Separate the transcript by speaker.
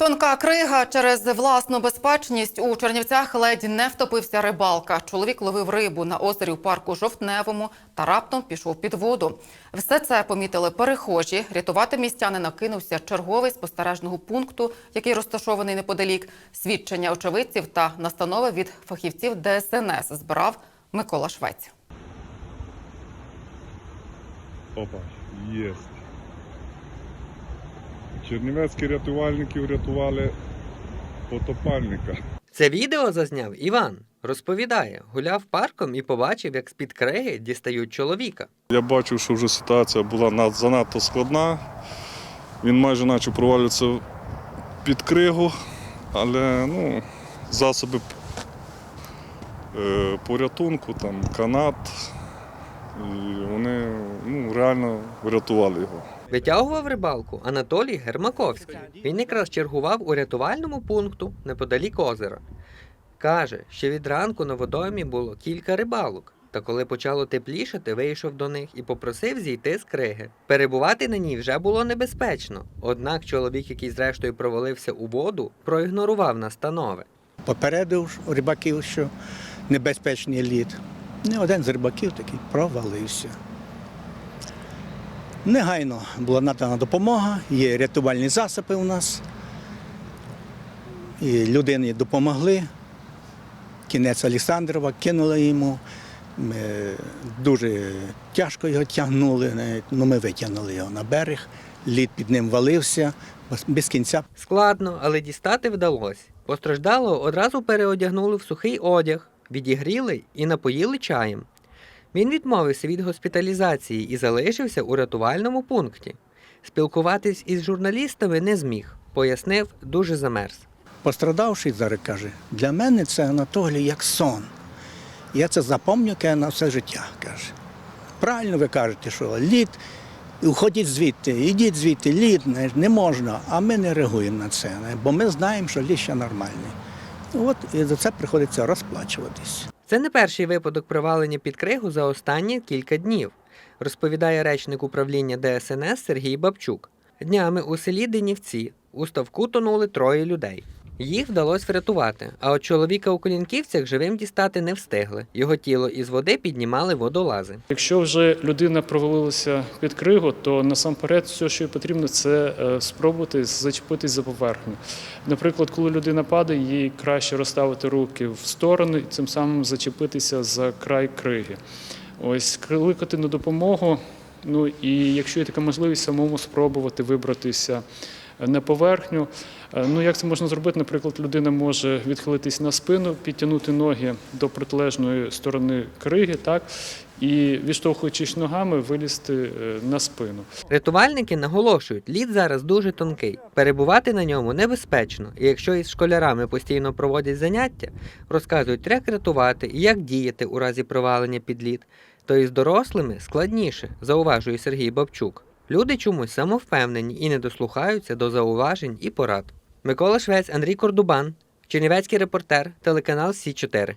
Speaker 1: Тонка крига через власну безпечність у Чернівцях ледь не втопився рибалка. Чоловік ловив рибу на озері у парку Жовтневому та раптом пішов під воду. Все це помітили перехожі. Рятувати містянина кинувся черговий спостережного пункту, який розташований неподалік. Свідчення очевидців та настанови від фахівців ДСНС збирав Микола Швець.
Speaker 2: Опа, єсть. Чернівецькі рятувальники врятували потопальника.
Speaker 3: Це відео зазняв Іван. Розповідає, гуляв парком і побачив, як з-під криги дістають чоловіка.
Speaker 2: Я бачив, що вже ситуація була занадто складна. Він майже почав провалюватися під кригу, але ну, засоби е, порятунку, там, канат, і реально врятували його.
Speaker 3: Витягував рибалку Анатолій Гермаковський. Він якраз чергував у рятувальному пункту неподалік озера. Каже, що від ранку на водоймі було кілька рибалок. Та коли почало теплішати, вийшов до них і попросив зійти з криги. Перебувати на ній вже було небезпечно. Однак чоловік, який зрештою провалився у воду, проігнорував настанови.
Speaker 4: попередив рибаків, що небезпечний лід. Не один з рибаків такий провалився. Негайно була надана допомога, є рятувальні засоби у нас. І людині допомогли. Кінець Олександрова кинули йому. Ми дуже тяжко його тягнули, навіть, ну ми витягнули його на берег, лід під ним валився, без кінця
Speaker 3: Складно, але дістати вдалося. Постраждалого одразу переодягнули в сухий одяг, відігріли і напоїли чаєм. Він відмовився від госпіталізації і залишився у рятувальному пункті. Спілкуватись із журналістами не зміг, пояснив, дуже замерз.
Speaker 4: Пострадавший зараз каже, для мене це Анатолій як сон. Я це запам'ятаю на все життя. каже. Правильно ви кажете, що лід, уходіть звідти, ідіть звідти, лід не, не можна, а ми не реагуємо на це, бо ми знаємо, що лід ще нормальний. От і за це приходиться розплачуватись.
Speaker 3: Це не перший випадок провалення під кригу за останні кілька днів, розповідає речник управління ДСНС Сергій Бабчук. Днями у селі Денівці у ставку тонули троє людей. Їх вдалося врятувати, а от чоловіка у колінківцях живим дістати не встигли. Його тіло із води піднімали водолази.
Speaker 5: Якщо вже людина провалилася під кригу, то насамперед все, що потрібно, це е, спробувати зачепитись за поверхню. Наприклад, коли людина падає, їй краще розставити руки в сторони і цим самим зачепитися за край криги. Ось кликати на допомогу. Ну і якщо є така можливість, самому спробувати вибратися на поверхню. Е, Ну, як це можна зробити? Наприклад, людина може відхилитись на спину, підтягнути ноги до протилежної сторони криги, так, і відштовхуючись ногами, вилізти е, на спину.
Speaker 3: Рятувальники наголошують, лід зараз дуже тонкий. Перебувати на ньому небезпечно, і якщо із школярами постійно проводять заняття, розказують, як рятувати і як діяти у разі провалення під лід, то із дорослими складніше, зауважує Сергій Бабчук. Люди чомусь самовпевнені і не дослухаються до зауважень і порад. Микола Швець, Андрій Кордубан, Чернівецький репортер, телеканал Сі 4